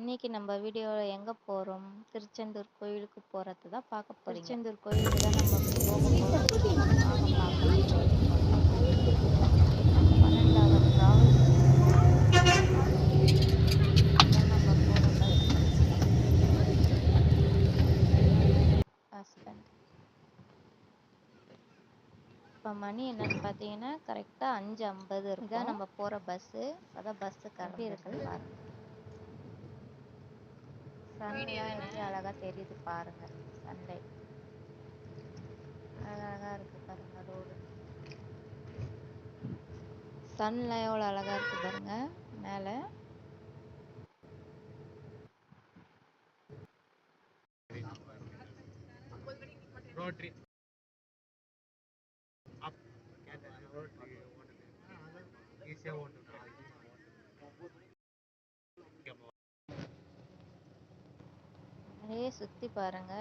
இன்னைக்கு நம்ம வீடியோவில் எங்கே போகிறோம் திருச்செந்தூர் கோயிலுக்கு போகிறது தான் பார்க்க போகிறோம் திருச்செந்தூர் கோயிலுக்கு தான் நம்ம பன்னெண்டாவது ட்ராவல்ஸ் இப்போ மணி என்னன்னு பார்த்தீங்கன்னா கரெக்டாக அஞ்சு ஐம்பது இருக்கும். இதான் நம்ம போகிற பஸ்ஸு அதான் பஸ்ஸு கரண்டி இருக்குது பாருங்க. சன்லைட் எப்படி அழகா தெரியுது பாருங்க. சன்லைட் அழகா இருக்கு பாருங்க ரோடு சன்லாம் எவ்வளோ அழகா இருக்கு பாருங்க மேலே. ரோட்ரி ஈஸியாக நிறைய சுத்தி பாருங்க.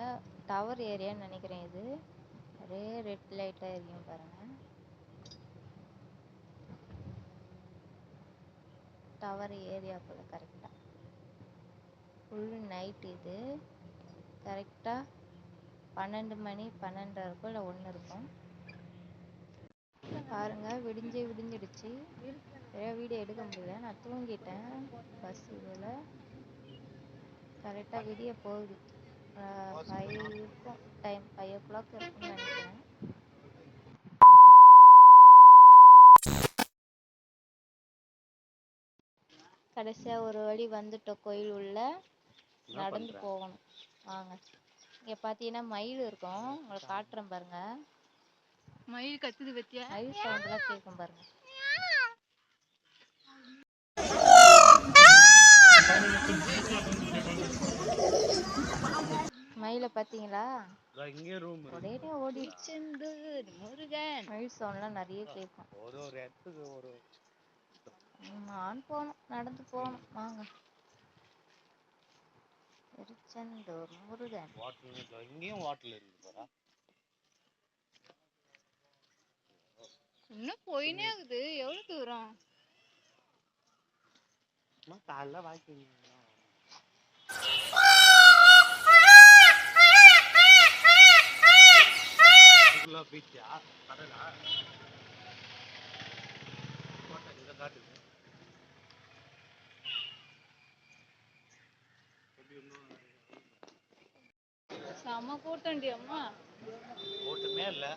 டவர் ஏரியான்னு நினைக்கிறேன் இது. நிறைய ரெட் லைட்டா எரியும் பாருங்க. டவர் ஏரியா போல கரெக்டா ஃபுல் நைட் இது. கரெக்டா பன்னெண்டு மணி பன்னெண்டரை இருக்கும் இல்லை ஒன்று இருக்கும். பாருங்க விடிஞ்சே விடிஞ்சிடுச்சு. நிறைய வீடியோ எடுக்க முடியல. நான் தூங்கிட்டேன். பஸ் இதில். கரெக்டாக விடிய போகுது. ஃபைவ் இருக்கும் டைம் ஃபைவ் ஓ கிளாக் இருக்கும்னு நினைக்கிறேன். கடைசியாக ஒரு வழி வந்துட்டோம் கோயில் உள்ள. நடந்து போகணும். வாங்க. இங்கே பார்த்தீங்கன்னா மயில் இருக்கும். உங்களை காட்டுறேன் பாருங்க. மயில் கத்துது பத்தியா? மயில் சவுண்ட்லாம் கேட்கும் பாருங்க. மயிலை பார்த்தீங்களா? இங்கே ரூம் ஒரே செந்தூர் முருகன். மயில் சவுண்ட்லாம் நிறைய கேட்கும். ஒரு ஒரு இடத்துக்கு ஒரு நான் போகணும். நடந்து போகணும். வாங்க. திருச்செந்தூர் முருகன். வாட்டர் இங்கேயும் வாட்டர் இருக்கு பாரா. இன்னும் போயினே இருக்குது எவ்வளவு தூரம்? சும்மா காலைல வாக்கிங் பீச்சா கடலா காட்டுது செம கூட்டண்டி அம்மா ஓட்டுமே இல்லை.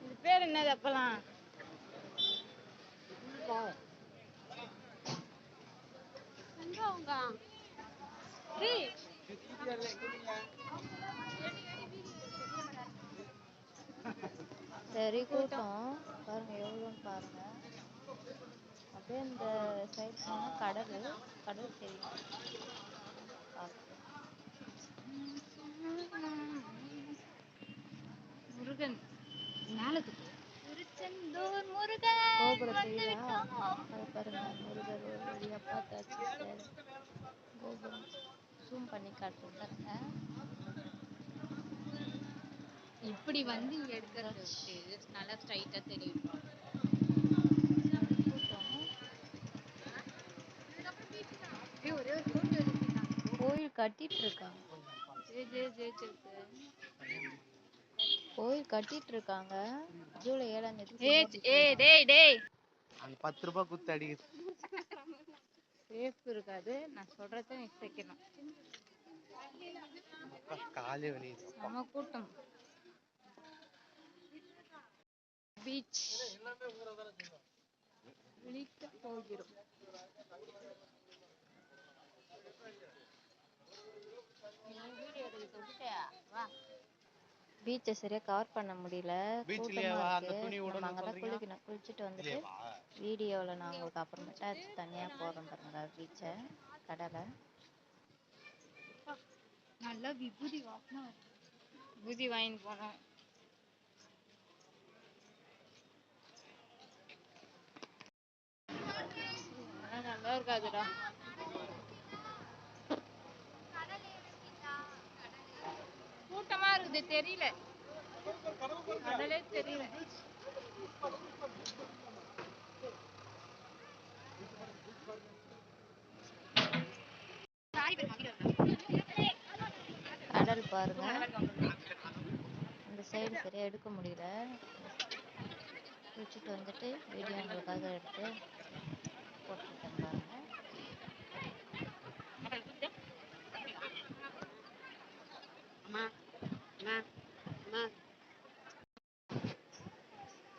இது பேர் என்னது அப்பலாம் எங்க அவங்க சரி கூட்டம். பாருங்க எவ்வளோன்னு பாருங்க. அப்படியே இந்த சைடு போனால் கடல் கடல் தெரியும் பார்க்க. முருகன் மேலத்துக்கு திருச்செந்தூர் முருகன் தெரியுதா அது பாருங்க முருகர் ஒரு வழியா பார்த்தாச்சு. கோபுரம் ஜூம் பண்ணி காட்டுறேன் பாருங்க. இப்படி வந்து எடுக்கிறது நல்லா ஸ்ட்ரைட்டா தெரியும். கோயில் கட்டிட்டு இருக்காங்க. கோயில் கட்டிட்டு இருக்காங்க ஜூலை ஏழாம் தேதி அந்த பத்து ரூபாய் குத்து அடிக்குது சேஃப் இருக்காது. நான் சொல்றத நீ சேர்க்கணும் காலு வலி செம கூட்டம். பீச். குளிக்க போகிறோம். பீச்சை சரியா கவர் பண்ண முடியல. கூட்டமா இருக்கு. துணி நம்ம அங்கதான்? குளிக்கணும். குளிச்சுட்டு வந்துட்டு வீடியோல நான் உங்களுக்கு அப்புறமேட்டா தனியா போடுறேன் பாருங்க பீச்சை கடலை. நல்லா விபூதி வாசனை வருது. விபூதி வாங்கிட்டு போனோம். ஆனா நல்லா இருக்காதுடா. இது தெரியல. கடலே தெரியல. கடல் பாருங்க. இந்த சைடு சரியா எடுக்க முடியல. குளிச்சுட்டு வந்துட்டு வீடியோ எடுத்து போட்டுருக்கேன் பாருங்க.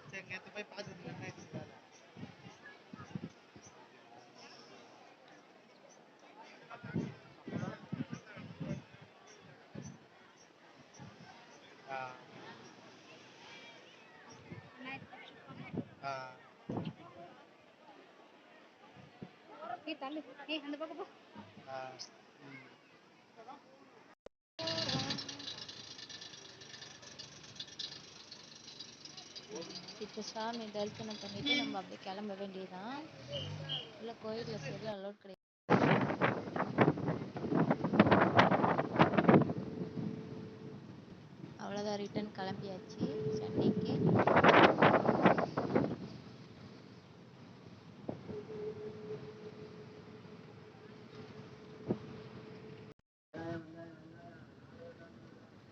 சரி நேத்து போய் பார்த்தது என்ன ஆயிடுச்சு வேலை இப்போ சாமி தரிசனம் பண்ணிட்டு நம்ம அப்படியே கிளம்ப வேண்டியதுதான். இல்லை கோயிலில் சரியா அலோட் கிடையாது. அவ்வளோதான் ரிட்டன் கிளம்பியாச்சு. சென்னைக்கு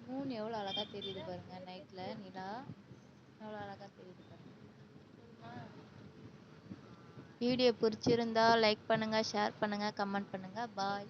மூணு எவ்வளோ அழகா தெரியுது பாருங்க. எவ்வளோ அழகாக தெரியுது வீடியோ பிடிச்சிருந்தா லைக் பண்ணுங்க ஷேர் பண்ணுங்க கமெண்ட் பண்ணுங்க. பாய்